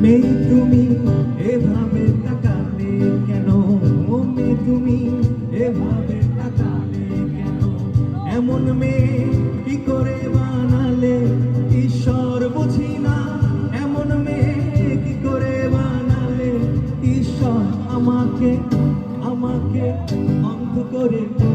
মেয়ে তুমি, এভাবে তাকালে কেন? মেয়ে তুমি, এভাবে তাকালে কেন? এমন মেয়ে কি করে বানালে? ঈশ্বর বুঝি না। এমন মেয়ে কি করে বানালে? ঈশ্বর আমাকে আমাকে অন্ধ করে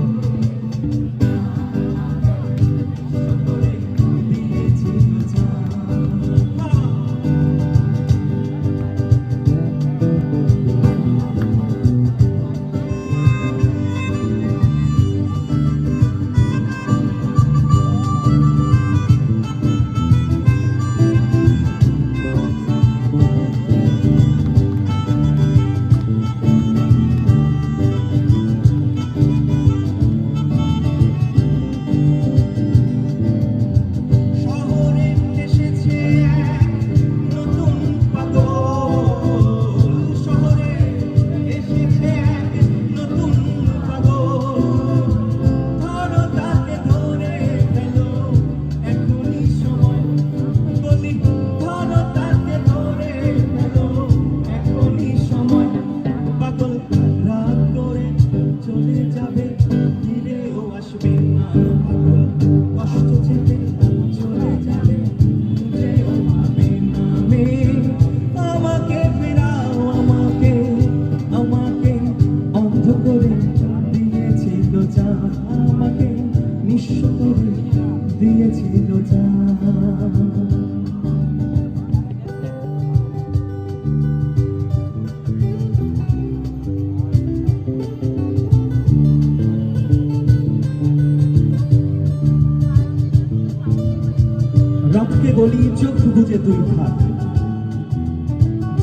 রাতকে বলি, চোখ বুঝে তুই থাক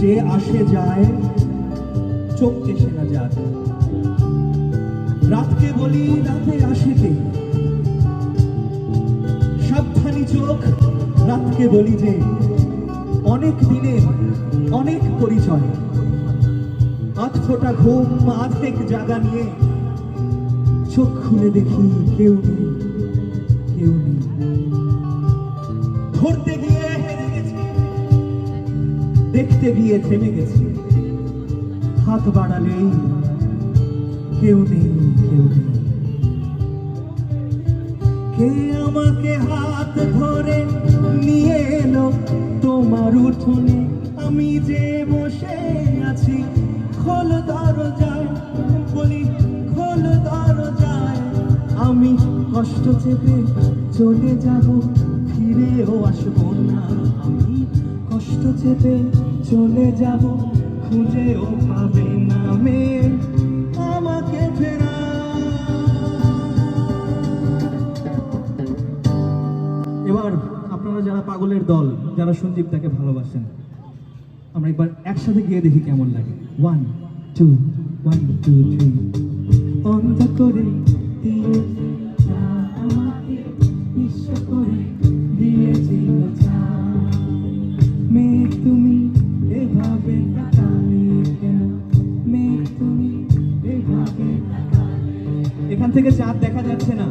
যে আসে যায়, চোখ এসে না যাক রাতকে বলি, রাতে আসে কে? সাবধানী চোখ, রাতকে বলি যে, অনেক দিনের অনেক পরিচয়। আধ ফোটা ঘুম, আধেক জাগা নিয়ে চোখ খুলে দেখি কেউ নেই কেউ নেই। ধরতে গিয়ে হেরে গেছি দেখতে গিয়ে থেমে গেছি। হাত বাড়ালেই কেউ নেই কেউ নেই। কে আমাকে হাত ধরে নিয়ে এলো তোমার উঠোনে? আমি যে বসে আছি, খোল দরজায়, বলি খোল দরজায়। আমি কষ্ট চেপে চলে যাব ফিরেও আসব না আমি। কষ্ট চেপে চলে যাব খুঁজেও পাবে না মেয়ে আমাকে ফেরা। এবার আপনারা যারা পাগলের দল, যারা সঞ্জীব তাকে ভালোবাসেন, আমরা একবার একসাথে গিয়ে দেখি কেমন লাগে। One two one two three অন্ধ করে আমাকে নিঃস্ব করে। এখান থেকে চাঁদ দেখা যাচ্ছে না।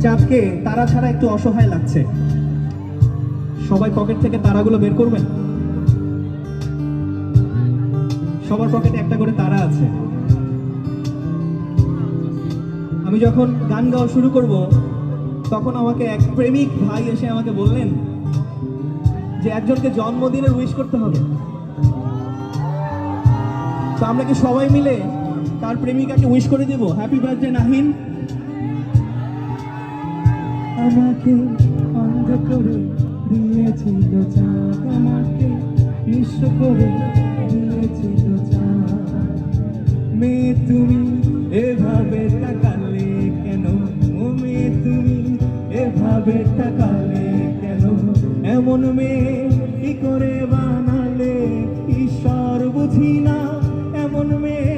চাঁদকে তারা ছাড়া একটু অসহায় লাগছে। সবাই পকেট থেকে তারাগুলো বের করবেন? সবার পকেটে একটা করে তারা আছে। আমি যখন গান গাওয়া শুরু করব, তখন আমাকে এক প্রেমিক ভাই এসে আমাকে বললেন যে, একজনকে জন্মদিনের উইশ করতে হবে। তো আমরা কি সবাই মিলে তার প্রেমিকাকে উইশ করে দেব? Happy birthday Nahin. আমাকে অন্ধ করে দিয়েছিল চা আমাকে নিঃস্ব করে দিয়েছিল চাঁদ। মেয়ে তুমি এভাবে তাকালে কেন? ও মেয়ে তুমি এভাবে তাকালে কেন? এমন মেয়ে কি করে বানালে? ঈশ্বর বুঝি না। con mi